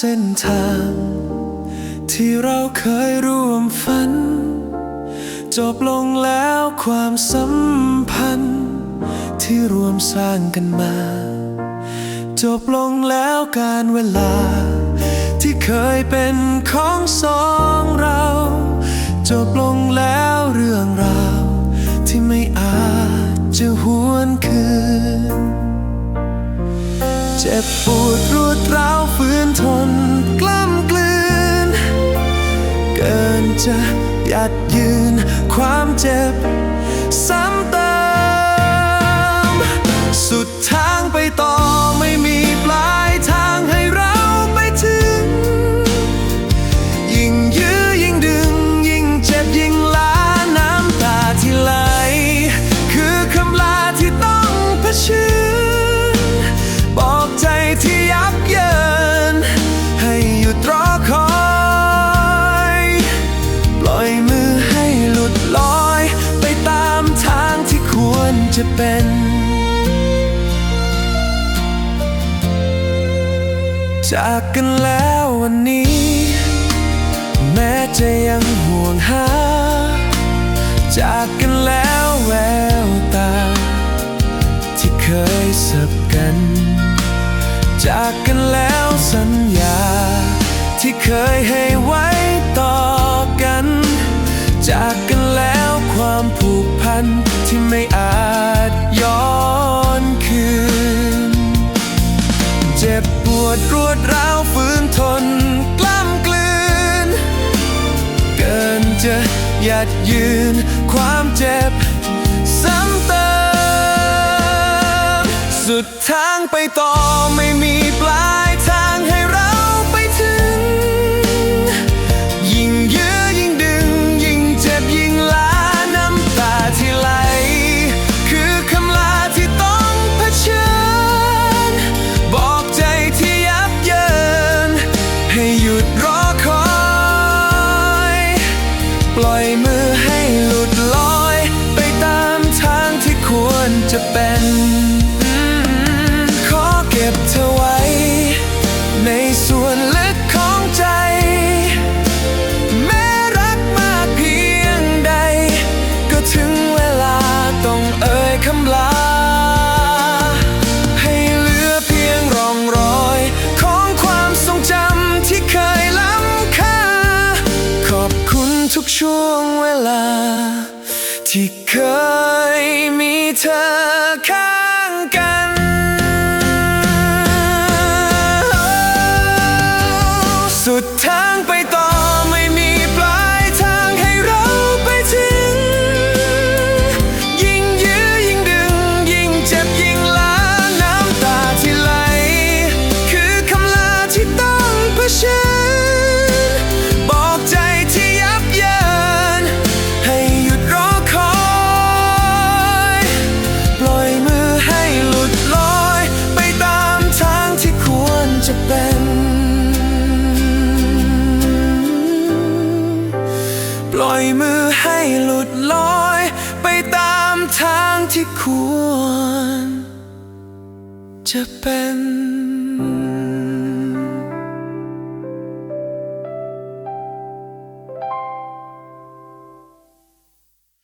เส้นทาง ที่เราเคยร่วมฝัน จบลงแล้วความสัมพันธ์ ที่รวมสร้างกันมา จบลงแล้วการเวลา ที่เคยเป็นของสองเรา จบลงแล้วเรื่องราว ที่ไม่อาจจะหวนคืน เจ็บปวด จะยัดยืนความเจ็บซ้ำ จากกันแล้ววันนี้ แม้จะยังห่วงหา จากกันแล้วแววตา ที่เคยสับกัน จากกันแล้วสัญญา ที่เคยให้ไว้ต่อ วดรวดร้าวฝืนทนกล้ามกลืน เกินจะยัดยืนความเจ็บ ซ้ำเติม สุดทางไปต่อไม่มีปลาย ปล่อยมือให้หลุดลอย ไปตามทางที่ควรจะเป็น ลา ที่เคยมีเธอข้า จะเป็น ปล่อยมือให้หลุดลอย ไปตามทางที่ควร จะเป็น